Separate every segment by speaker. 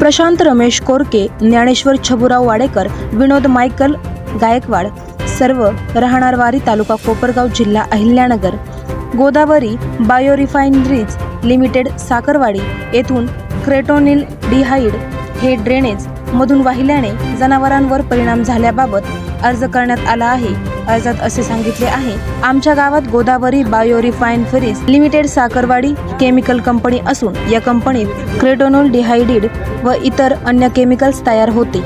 Speaker 1: Prashant Ramesh Korke Dnyaneshwar Chhaburao Wadekar Vinod Michael Gaikwad सर्व राहणारवारी तालुका कोपरगाव जिल्हा Ahilyanagar. Godavari bio refineries limited Sakharwadi येथून क्रेटोनिल डिहाईड हे ड्रेनेज मधून वाहिल्याने जनावरांवर परिणाम झाल्याबाबत अर्ज करण्यात आला आहे. अर्जात असे सांगितले आहे. आमच्या गावात Godavari bio refineries limited Sakharwadi chemical company असून या कंपनीत क्रेटोनोल डिहायडीड व इतर अन्य केमिकल्स तयार होते.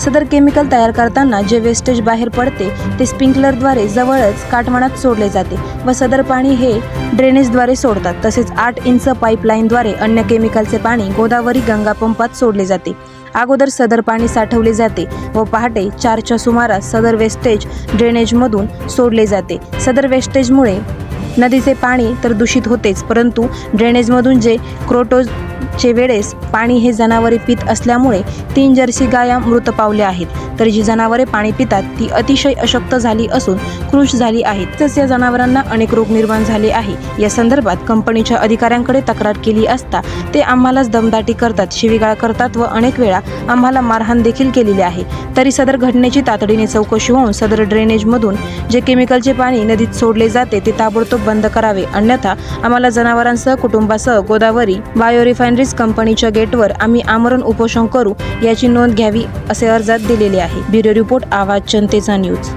Speaker 1: सदर केमिकल तयार करताना जे वेस्टेज बाहेर पडते ते स्प्रिंकलरद्वारे जवळच काटमाणात सोडले जाते व सदर पाणी हे ड्रेनेजद्वारे सोडतात. तसेच आठ इंच पाईपलाईनद्वारे अन्य केमिकलचे पाणी गोदावरी गंगा पंपात सोडले जाते. अगोदर सदर पाणी साठवले जाते व पहाटे चारच्या सुमारास सदर वेस्टेज ड्रेनेजमधून सोडले जाते. सदर वेस्टेजमुळे नदीचे पाणी तर दूषित होतेच परंतु ड्रेनेजमधून जे क्रोटोज चे वेळेस पाणी हे जनावरे पित असल्यामुळे तीन जर्सी गाया मृत पावल्या आहेत. तर जी जनावरे पाणी पितात ती अतिशय अशक्त झाली असून कृष झाली आहेत. तसेच या जनावरांना अनेक रोग निर्माण झाले आहे. या संदर्भात कंपनीच्या अधिकाऱ्यांकडे तक्रार केली असता ते आम्हालाच दमदाटी करतात शिवीगाळ करतात व अनेक वेळा आम्हाला मारहाण देखील केलेली आहे. तरी सदर घटनेची तातडीने चौकशी होऊन सदर ड्रेनेजमधून जे केमिकलचे पाणी नदीत सोडले जाते ते ताबडतोब बंद करावे. अन्यथा आम्हाला जनावरांसह कुटुंबासह गोदावरी बायो रिफायनरीज कंपनीच्या गेटवर आम्ही आमरण उपोषण करू याची नोंद घ्यावी असे अर्जात दिलेले आहे. ब्युरो रिपोर्ट आवाज जनतेचा न्यूज.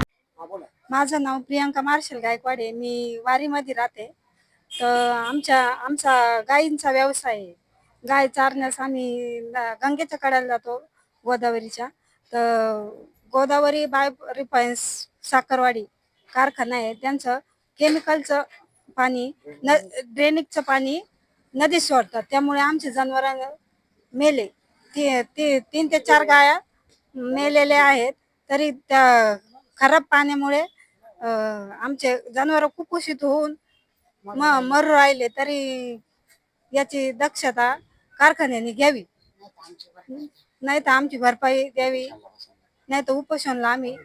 Speaker 2: माझं नाव प्रियांका मार्शल गायकवाड आहे. मी वारीमध्ये राहते. तर आमच्या आमचा गायींचा व्यवसाय आहे. गाय चारण्यास आम्ही गंगेच्या कड्याला जातो गोदावरीच्या. तर गोदावरी बाय रिफायन्स साखरवाडी कारखाना आहे. त्यांचं केमिकलचं पाणी न ड्रेनिकचं पाणी नदीत सोडतात. त्यामुळे आमचे जनावर मेले. ती ती तीन ते चार गाया मेलेल्या आहेत. तरी त्या खराब पाण्यामुळे अं, आमचे जनावर कुपोषित होऊन म मरू राहिले. तरी याची दक्षता कारखान्याने घ्यावी. नाही तर आमची भरपाई द्यावी. नाही तर उपोषणला आम्ही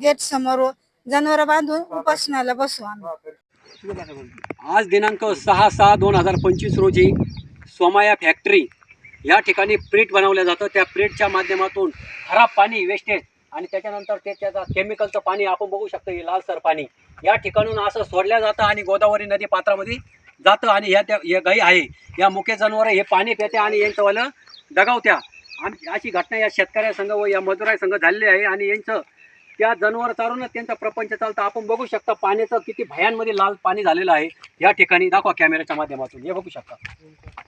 Speaker 2: गेट समोर जनावर बांधून उपोषणाला बसू आम्ही.
Speaker 3: आज दिनांक सहा सहा दोन हजार पंचवीस रोजी सोमाया फॅक्टरी या ठिकाणी प्रीट बनवलं जातं. त्या प्रीटच्या माध्यमातून खराब पाणी वेस्टेज आणि त्याच्यानंतर ते त्याचं केमिकलचं पाणी आपण बघू शकतो हे लालसर पाणी. या ठिकाणून असं सोडलं जातं आणि गोदावरी नदी पात्रामध्ये जातं आणि ह्या त्या हे गाई आहे. या मुख्य जनावर हे पाणी पिते आणि यांचंवालं दगावत्या. आणि अशी घटना या शेतकऱ्यासंघ व या मजुरासंघ झालेली आहे आणि यांचं त्या जनावर चारूनच त्यांचा प्रपंच चालतं. आपण बघू शकता पाण्याचं किती भयांमध्ये लाल पाणी झालेलं आहे. या ठिकाणी दाखवा कॅमेऱ्याच्या माध्यमातून. हे बघू शकता.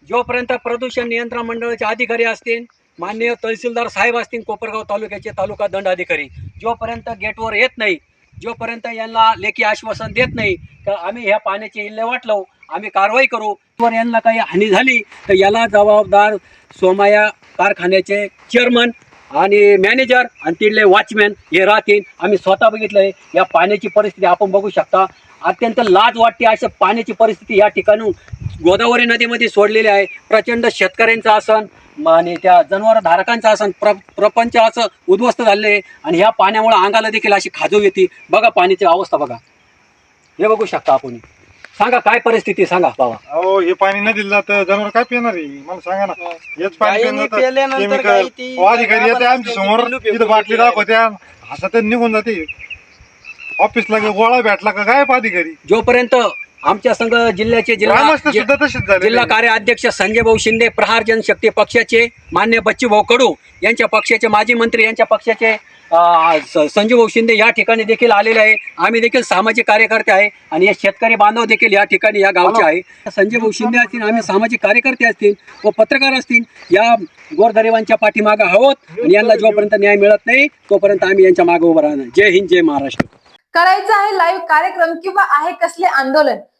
Speaker 3: जोपर्यंत प्रदूषण नियंत्रण मंडळाचे अधिकारी असतील माननीय तहसीलदार साहेब असतील कोपरगाव तालुक्याचे तालुका दंड अधिकारी जोपर्यंत गेटवर येत नाही जोपर्यंत यांना लेखी आश्वासन देत नाही तर आम्ही ह्या पाण्याची विल्हेवाट लावू आम्ही कारवाई करू. जर यांना काही हानी झाली तर याला जबाबदार सोमाया कारखान्याचे चेअरमन आणि मॅनेजर आणि तिथले वॉचमॅन हे राहतील. आम्ही स्वतः बघितलंय या पाण्याची परिस्थिती आपण बघू शकता. अत्यंत लाज वाटते अशा पाण्याची परिस्थिती या ठिकाणून गोदावरी नदीमध्ये सोडलेली आहे. प्रचंड शेतकऱ्यांचं आसन आणि त्या जनावर धारकांचं आसन प्र प्रपंच असं उद्ध्वस्त झालेलं आहे. आणि ह्या पाण्यामुळे अंगाला देखील अशी खाजू येते. बघा पाण्याची अवस्था बघा. हे बघू शकता आपण. सांगा काय परिस्थिती सांगा बाबा.
Speaker 4: अहो हे पाणी नदीला जात जनावर काय पिणार आहे? मला सांगा ना. हेच पाणी
Speaker 5: गायीने
Speaker 4: पिणार
Speaker 5: प्यायल्यानंतर
Speaker 4: केमिकल
Speaker 5: गायी ती?
Speaker 4: अहो, अधिकारी येते आमच्यासमोर तिथं बाटली दाखवत्या हसत निघून जाते. ऑफिसला का गोळा भेटला का काय अधिकारी?
Speaker 3: जोपर्यंत आमच्या संघ जिल्ह्याचे जिल्हा
Speaker 4: ग्रामस्थ सुद्धा तसेच झाले
Speaker 3: जिल्हा कार्याध्यक्ष संजय भाऊ शिंदे प्रहार जनशक्ती पक्षाचे मान्य बच्चूभाऊ कडू यांच्या पक्षाचे माजी मंत्री यांच्या पक्षाचे अं, स- संजू भाऊ शिंदे या ठिकाणी देखील आलेले आहे. आम्ही देखील सामाजिक कार्यकर्ते आहे आणि हे शेतकरी बांधव देखील या ठिकाणी या गावचे आहे. संजय भाऊ शिंदे असतील आम्ही सामाजिक कार्यकर्ते असतील व पत्रकार असतील या गोरगरिबांच्या पाठीमागं आहोत आणि यांना जोपर्यंत न्याय मिळत नाही तोपर्यंत आम्ही यांच्या मागे उभं राहणार. जय हिंद जय महाराष्ट्र.
Speaker 6: करायचं आहे लाईव्ह कार्यक्रम किंवा आहे कसले आंदोलन?